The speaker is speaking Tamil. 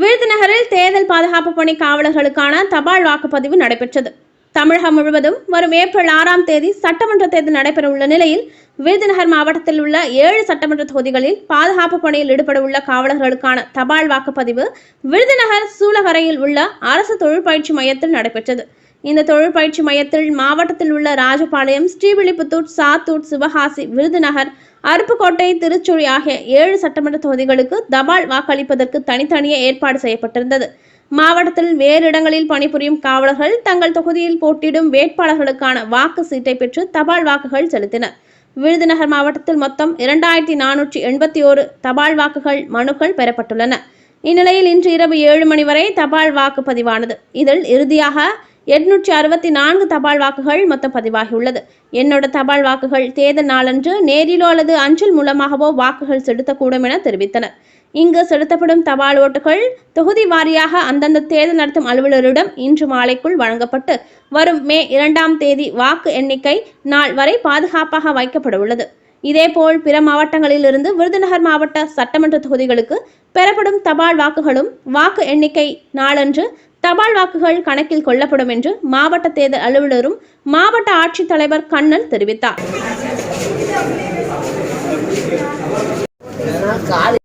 விருதுநகரில் தேர்தல் பாதுகாப்பு பணி காவலர்களுக்கான தபால் வாக்குப்பதிவு நடைபெற்றது. தமிழகம் முழுவதும் வரும் ஏப்ரல் ஆறாம் தேதி சட்டமன்ற தேர்தல் நடைபெற உள்ள நிலையில் விருதுநகர் மாவட்டத்தில் உள்ள ஏழு சட்டமன்ற தொகுதிகளில் பாதுகாப்பு பணியில் ஈடுபட உள்ள காவலர்களுக்கான தபால் வாக்குப்பதிவு விருதுநகர் சூளகரையில் உள்ள அரசு தொழிற்பயிற்சி மையத்தில் நடைபெற்றது. இந்த தொழிற்பயிற்சி மையத்தில் மாவட்டத்தில் உள்ள ராஜபாளையம் ஸ்ரீவில்லிபுத்தூர் சாத்தூர் சிவகாசி விருதுநகர் அருப்புக்கோட்டை திருச்சுழி ஆகிய ஏழு சட்டமன்ற தொகுதிகளுக்கு தபால் வாக்களிப்பதற்கு தனித்தனியே ஏற்பாடு செய்யப்பட்டிருந்தது. மாவட்டத்தில் வேறு இடங்களில் பணிபுரியும் காவலர்கள் தங்கள் தொகுதியில் போட்டியிடும் வேட்பாளர்களுக்கான வாக்கு சீட்டை பெற்று தபால் வாக்குகள் செலுத்தினர். விருதுநகர் மாவட்டத்தில் மொத்தம் இரண்டாயிரத்தி நானூற்றி எண்பத்தி ஓரு தபால் வாக்குகள் மனுக்கள் பெறப்பட்டுள்ளன. இந்நிலையில் இன்று இரவு ஏழு மணி வரை தபால் வாக்கு பதிவானது இதில் இறுதியாக எட்நூற்றி அறுபத்தி நான்கு தபால் வாக்குகள் மொத்தம் பதிவாகியுள்ளது. என்னோட தபால் வாக்குகள் தேர்தல் நாளன்று நேரிலோ அல்லது அஞ்சல் மூலமாகவோ வாக்குகள் செலுத்தக்கூடும் என தெரிவித்தனர். இங்கு செலுத்தப்படும் தபால் ஓட்டுகள் தொகுதி வாரியாக அந்தந்த தேர்தல் நடத்தும் அலுவலரிடம் இன்று மாலைக்குள் வழங்கப்பட்டு வரும் மே இரண்டாம் தேதி வாக்கு எண்ணிக்கை நாள் வரை பாதுகாப்பாக வைக்கப்பட உள்ளது. இதேபோல் பிற மாவட்டங்களிலிருந்து விருதுநகர் மாவட்ட சட்டமன்ற தொகுதிகளுக்கு பெறப்படும் தபால் வாக்குகளும் வாக்கு எண்ணிக்கை நாளன்று தபால் வாக்குகள் கணக்கில் கொள்ளப்படும் என்று மாவட்ட தேர்தல் அலுவலரும் மாவட்ட ஆட்சித்தலைவர் கண்ணன் தெரிவித்தார்.